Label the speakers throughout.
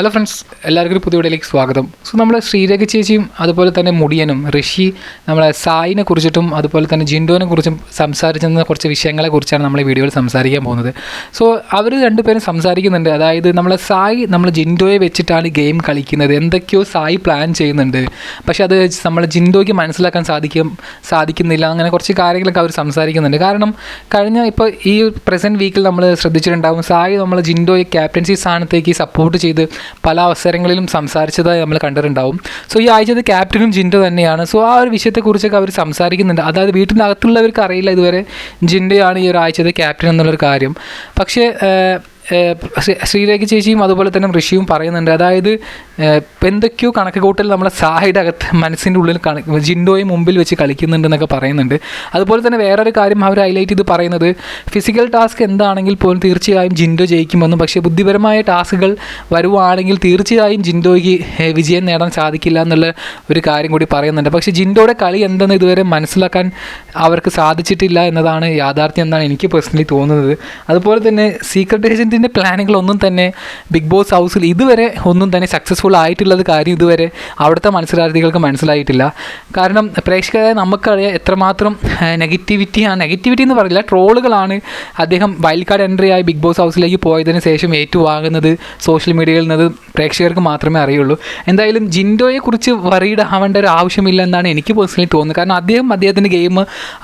Speaker 1: Hello friends എല്ലാവർക്കും ഒരു പുതിയ വീഡിയോയിലേക്ക് സ്വാഗതം. സോ നമ്മൾ ശ്രീരേഖ ചേച്ചിയും അതുപോലെ തന്നെ മുടിയനും ഋഷി നമ്മളെ സായിനെ കുറിച്ചിട്ടും അതുപോലെ തന്നെ ജിൻഡോനെ കുറിച്ചും സംസാരിച്ചിരുന്ന കുറച്ച് വിഷയങ്ങളെ കുറിച്ചാണ് നമ്മൾ ഈ വീഡിയോയിൽ സംസാരിക്കാൻ പോകുന്നത്. സോ അവർ രണ്ടുപേരും സംസാരിക്കുന്നുണ്ട്. അതായത് നമ്മളെ സായി നമ്മൾ ജിൻഡോയെ വെച്ചിട്ടാണ് ഗെയിം കളിക്കുന്നത്. എന്തൊക്കെയോ സായി പ്ലാൻ ചെയ്യുന്നുണ്ട്. പക്ഷേ അത് നമ്മൾ ജിൻഡോയ്ക്ക് മനസ്സിലാക്കാൻ സാധിക്കും സാധിക്കുന്നില്ല. അങ്ങനെ കുറച്ച് കാര്യങ്ങളൊക്കെ അവർ സംസാരിക്കുന്നുണ്ട്. കാരണം കഴിഞ്ഞ ഇപ്പോൾ ഈ പ്രസന്റ് വീക്കിൽ നമ്മൾ ശ്രദ്ധിച്ചിട്ടുണ്ടാകും സായി നമ്മൾ ജിൻഡോയെ ക്യാപ്റ്റൻസി സ്ഥാനത്തേക്ക് സപ്പോർട്ട് ചെയ്ത് പല അവസരങ്ങളിലും സംസാരിച്ചതായി നമ്മൾ കണ്ടിട്ടുണ്ടാവും. സോ ഈ ആഴ്ചത്തെ ക്യാപ്റ്റനും ജിൻഡോ തന്നെയാണ്. സോ ആ ഒരു വിഷയത്തെക്കുറിച്ചൊക്കെ അവർ സംസാരിക്കുന്നുണ്ട്. അതായത് വീട്ടിനകത്തുള്ളവർക്ക് അറിയില്ല ഇതുവരെ ജിൻഡോയാണ് ഈ ഒരു ആഴ്ചത്തെ ക്യാപ്റ്റൻ എന്നുള്ളൊരു കാര്യം. പക്ഷേ ശ്രീരേഖ ചേച്ചിയും അതുപോലെ തന്നെ ഋഷിയും പറയുന്നുണ്ട്. അതായത് എന്തൊക്കെയോ കണക്ക് കൂട്ടൽ നമ്മളെ സാഹയുടെ അകത്ത് മനസ്സിന്റെ ഉള്ളിൽ കണ ജിൻഡോയെ മുമ്പിൽ വെച്ച് കളിക്കുന്നുണ്ടെന്നൊക്കെ പറയുന്നുണ്ട്. അതുപോലെ തന്നെ വേറൊരു കാര്യം അവർ ഹൈലൈറ്റ് ചെയ്ത് പറയുന്നത് ഫിസിക്കൽ ടാസ്ക് എന്താണെങ്കിൽ പോലും തീർച്ചയായും ജിൻഡോ ജയിക്കുമെന്നും പക്ഷേ ബുദ്ധിപരമായ ടാസ്കുകൾ വരുവാണെങ്കിൽ തീർച്ചയായും ജിൻഡോയ്ക്ക് വിജയം നേടാൻ സാധിക്കില്ല എന്നുള്ള ഒരു കാര്യം കൂടി പറയുന്നുണ്ട്. പക്ഷേ ജിൻഡോയുടെ കളി എന്തെന്ന് ഇതുവരെ മനസ്സിലാക്കാൻ അവർക്ക് സാധിച്ചിട്ടില്ല എന്നതാണ് യാഥാർത്ഥ്യം എന്നാണ് എനിക്ക് പേഴ്സണലി തോന്നുന്നത്. അതുപോലെ തന്നെ സീക്രട്ട് ഏജന്റിന്റെ പ്ലാനുകളൊന്നും തന്നെ ബിഗ് ബോസ് ഹൗസിൽ ഇതുവരെ ഒന്നും തന്നെ സക്സസ്ഫുൾ ആയിട്ടുള്ളത് കാര്യം ഇതുവരെ അവിടുത്തെ മത്സരാർത്ഥികൾക്ക് മനസ്സിലായിട്ടില്ല. കാരണം പ്രേക്ഷകരെ നമുക്കറിയാം എത്രമാത്രം നെഗറ്റിവിറ്റി ആ നെഗറ്റിവിറ്റി എന്ന് പറയില്ല ട്രോളുകളാണ് അദ്ദേഹം വൈൽഡ് കാർഡ് എൻട്രി ആയി ബിഗ് ബോസ് ഹൗസിലേക്ക് പോയതിന് ശേഷം ഏറ്റുവാങ്ങുന്നത് സോഷ്യൽ മീഡിയയിൽ നിന്ന് പ്രേക്ഷകർക്ക് മാത്രമേ അറിയുള്ളൂ. എന്തായാലും ജിൻഡോയെക്കുറിച്ച് വറീഡ് ആവേണ്ട ഒരു ആവശ്യമില്ല എന്നാണ് എനിക്ക് പേഴ്സണലി തോന്നുന്നത്. കാരണം അദ്ദേഹം അദ്ദേഹത്തിന്റെ ഗെയിം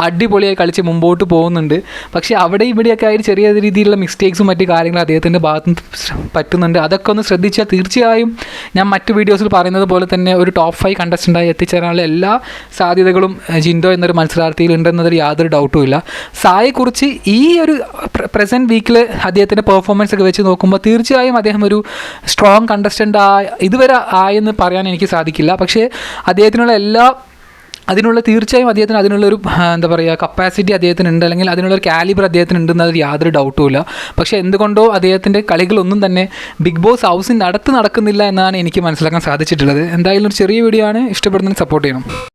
Speaker 1: അടിപൊളിയായി കളിച്ച് മുമ്പോട്ട് പോകുന്നുണ്ട്. പക്ഷേ അവിടെ ഇവിടെയൊക്കെ ആയിട്ട് ചെറിയ രീതിയിലുള്ള മിസ്റ്റേക്സും മറ്റു കാര്യങ്ങളും അദ്ദേഹത്തിന്റെ ഭാഗത്തു നിന്ന് പറ്റുന്നുണ്ട്. അതൊക്കെ ഒന്ന് ശ്രദ്ധിച്ചാൽ തീർച്ചയായും ഞാൻ മറ്റ് വീഡിയോസിൽ പറയുന്നത് പോലെ തന്നെ ഒരു ടോപ്പ് ഫൈവ് കണ്ടസ്റ്റന്റായി എത്തിച്ചേരാനുള്ള എല്ലാ സാധ്യതകളും ജിൻഡോ എന്നൊരു മത്സരാർത്ഥിയിൽ ഉണ്ടെന്നതിൽ യാതൊരു ഡൗട്ടും ഇല്ല. സായെക്കുറിച്ച് ഈ ഒരു പ്രസന്റ് വീക്കിൽ അദ്ദേഹത്തിന്റെ പെർഫോമൻസ് ഒക്കെ വെച്ച് നോക്കുമ്പോൾ തീർച്ചയായും അദ്ദേഹം ഒരു സ്ട്രോങ് കണ്ടസ്റ്റന്റ് ആ ഇതുവരെ ആയെന്ന് പറയാൻ എനിക്ക് സാധിക്കില്ല. പക്ഷേ അദ്ദേഹത്തിനുള്ള എല്ലാ അതിനുള്ള തീർച്ചയായും അദ്ദേഹത്തിന് അതിനുള്ള ഒരു എന്താ പറയുക കപ്പാസിറ്റി അദ്ദേഹത്തിന് ഉണ്ട് അല്ലെങ്കിൽ അതിനുള്ള ഒരു കാലിബർ അദ്ദേഹത്തിന് ഉണ്ടെന്ന് അതിൽ യാതൊരു ഡൗട്ടും ഇല്ല. പക്ഷേ എന്തുകൊണ്ടോ അദ്ദേഹത്തിന്റെ കളികളൊന്നും തന്നെ ബിഗ് ബോസ് ഹൗസിന്റെ അടുത്ത് നടക്കുന്നില്ല എന്നാണ് എനിക്ക് മനസ്സിലാക്കാൻ സാധിച്ചിട്ടുള്ളത്. എന്തായാലും ഒരു ചെറിയ വീഡിയോ ആണ്. ഇഷ്ടപ്പെടുന്നതിന് സപ്പോർട്ട് ചെയ്യണം.